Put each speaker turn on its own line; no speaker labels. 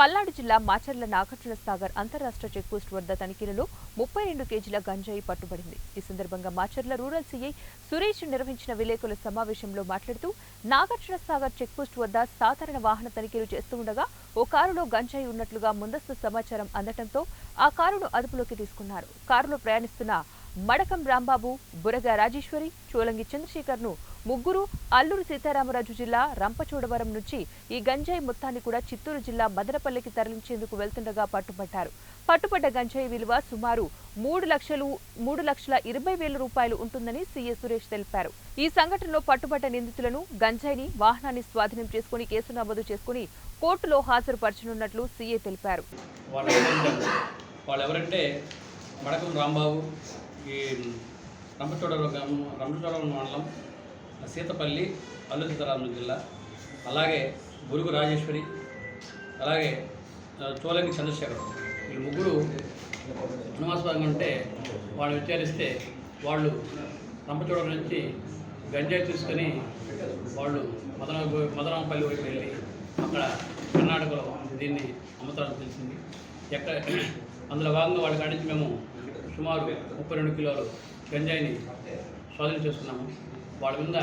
పల్నాడు జిల్లా మాచర్ల నాగార్జున సాగర్ అంతరాష్ట్ర చెక్పోస్ట్ వద్ద తనిఖీలలో ముప్పై రెండు కేజీల గంజాయి పట్టుబడింది. ఈ సందర్భంగా మాచర్ల రూరల్ సీఐ సురేష్ నిర్వహించిన విలేకరుల సమావేశంలో మాట్లాడుతూ నాగార్జున సాగర్ చెక్పోస్ట్ వద్ద సాధారణ వాహన తనిఖీలు చేస్తూ ఉండగా ఓ కారులో గంజాయి ఉన్నట్లుగా ముందస్తు సమాచారం అందటంతో ఆ కారును అదుపులోకి తీసుకున్నారు. కారులో ప్రయాణిస్తున్న మడకం రాంబాబు బురగ రాజేశ్వరి చోలంగి చంద్రశేఖర్ను ముగ్గురు అల్లూరు సీతారామరాజు జిల్లా రంపచోడవరం నుంచి ఈ గంజాయి మొత్తాన్ని కూడా చిత్తూరు జిల్లా మదనపల్లికి తరలించేందుకు వెళ్తుండగా పట్టుబట్టారు పట్టుబడ్డ గంజాయి విలువ సుమారు మూడు లక్షలు మూడు లక్షల ఇరవై వేల రూపాయలు ఉంటుందని సీఎస్ సురేష్ తెలిపారు. ఈ సంఘటనలో పట్టుబడ్డ నిందితులను గంజాయిని వాహనాన్ని స్వాధీనం చేసుకుని కేసు నమోదు చేసుకుని కోర్టులో హాజరుపరచనున్నట్లు సీఏ తెలిపారు.
మడకం రాంబాబు ఈ రంపచోడవరం గ్రామం రంపచోడవరం మండలం సీతపల్లి అల్లు సీతారామరాజు జిల్లా. అలాగే బురుగు రాజేశ్వరి అలాగే చోలంగి చంద్రశేఖర్. వీళ్ళు ముగ్గురు అనుమానాస్పదంగా ఉంటే వాళ్ళు విచారిస్తే వాళ్ళు రంపచోడవరం నుంచి గంజాయి తీసుకొని వాళ్ళు మదన మదనపల్లి వైపు వెళ్ళి అక్కడ కర్ణాటకలో దీన్ని అమ్ముతారని తెలిసింది. ఎక్కడ అందులో భాగంగా వాళ్ళ కాడి నుంచి మేము సుమారు ముప్పై రెండు కిలోలు గంజాయిని స్వాధీనం చేసుకున్నాము వాళ్ళ మీద